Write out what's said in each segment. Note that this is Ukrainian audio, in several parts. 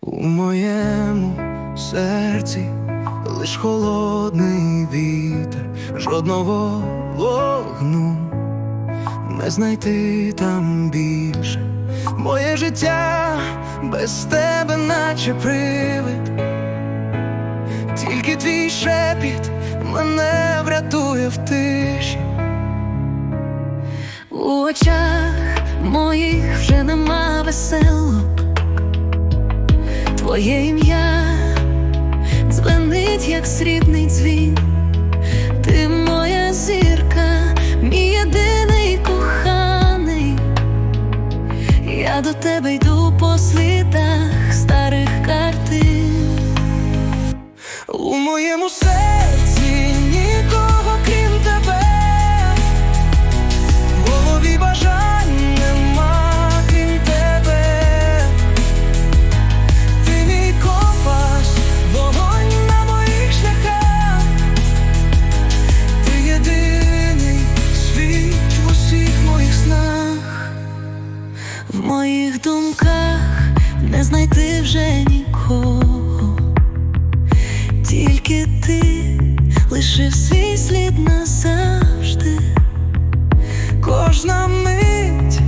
У моєму серці лиш холодний вітер, жодного вогну не знайти там більше. Моє життя без тебе, наче привид. Тільки твій шепіт мене врятує в тиші. Твоє ім'я дзвенить, як срібний дзвін. Ти моя зірка, мій єдиний коханий. Я до тебе йду по слідах не знайти вже нікого, тільки ти лишив свій слід назавжди. Кожна мить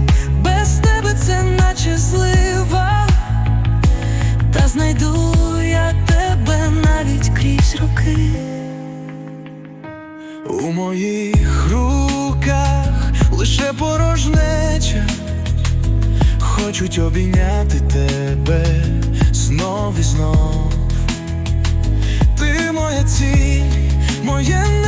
без тебе це наче злива. Та знайду я тебе навіть крізь роки. У моїх руках лише порожнеча, хочуть обійняти тебе моє небо